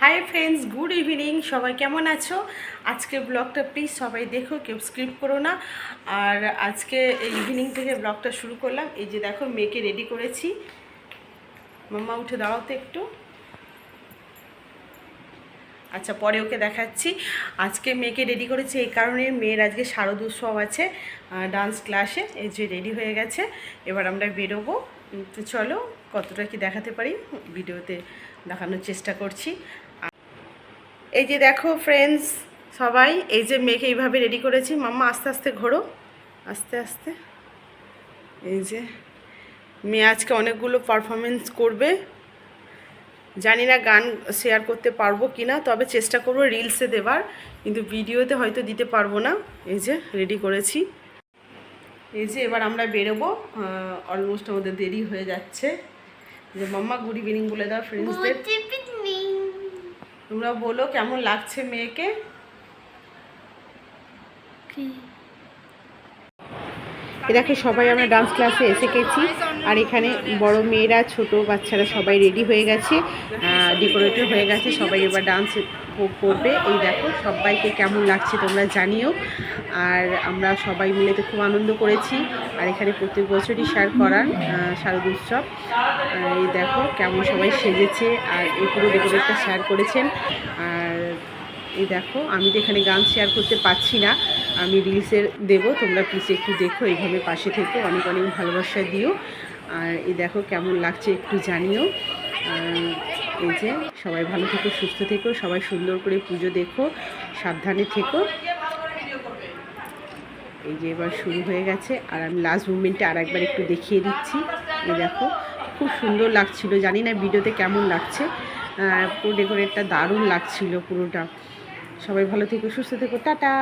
Hi friends good evening সবাই কেমন আছো? আজকে ব্লগটা প্লিজ সবাই দেখো, কেউ স্ক্রিপ করো না। আর আজকে এই ইভিনিং থেকে ব্লগটা শুরু করলাম। এই যে দেখো, মেয়েকে রেডি করেছি। মাম্মা, উঠে দাঁড়াও তো একটু। আচ্ছা পরে ওকে দেখাচ্ছি। আজকে মেয়েকে রেডি করেছি এই কারণে মেয়ের আজকে শারদ উৎসব আছে ডান্স ক্লাসে এই যে রেডি হয়ে গেছে। এবার আমরা বেরোবো। তো চলো, কতটা কি দেখাতে পারি? ভিডিওতে দেখানোর চেষ্টা করছি। এই যে দেখো ফ্রেন্ডস সবাই, এই যে মেয়েকে এইভাবে রেডি করেছি। মাম্মা, আস্তে আস্তে ঘোরো। আস্তে আস্তে। এই যে মেয়ে আজকে অনেকগুলো পারফরমেন্স করবে। জানি না গান শেয়ার করতে পারব কি না তবে চেষ্টা করব রিলসে দেবার কিন্তু ভিডিওতে হয়তো দিতে পারব না। এই যে রেডি করেছি। এই যে এবার আমরা বেরোবো অলমোস্ট আমাদের দেরি হয়ে যাচ্ছে। যে মাম্মা গুড ইভিনিং বলে দাও ফ্রেন্ডসদের তোমরা বলো কেমন লাগছে মেয়েকে? এ দেখো সবাই আমরা ডান্স ক্লাসে এসে গেছি। আর এখানে বড় মেয়েরা ছোট বাচ্চারা সবাই রেডি হয়ে গেছে ডেকোরেটিভ হয়ে গেছে। সবাই এবার ডান্স করবে। এই দেখো সবাইকে কেমন লাগছে তোমরা জানিও। আর আমরা সবাই মিলে তো খুব আনন্দ করেছি। আর এখানে প্রত্যেক বছরই শেয়ার আহ, শারদ উৎসব। এই দেখো কেমন সবাই সেজেছে আর এই পুরো ডেকোরেটটা শেয়ার করেছেন। আর এই দেখো আমি তো এখানে গান শেয়ার করতে পারছি না। আমি রিলসের দেবো, তোমরা প্লিজ একটু দেখো, এইভাবে পাশে থেকে, অনেক অনেক ভালোবাসা দিও। আর এই দেখো কেমন লাগছে, একটু জানিও। এই যে, সবাই ভালো থেকো, সুস্থ থেকো, সবাই সুন্দর করে পুজো দেখো, সাবধানে থেকো। এই যে এবার শুরু হয়ে গেছে, আর আমি লাস্ট মুভমেন্টে আর একবার একটু দেখিয়ে দিচ্ছি। এই দেখো, খুব সুন্দর লাগছিল, জানি না ভিডিওতে কেমন লাগছে। পুরো ডেকোরেটটা দারুণ লাগছিল পুরোটা। সবাই ভালো থেকো, সুস্থ থেকো, টাটা!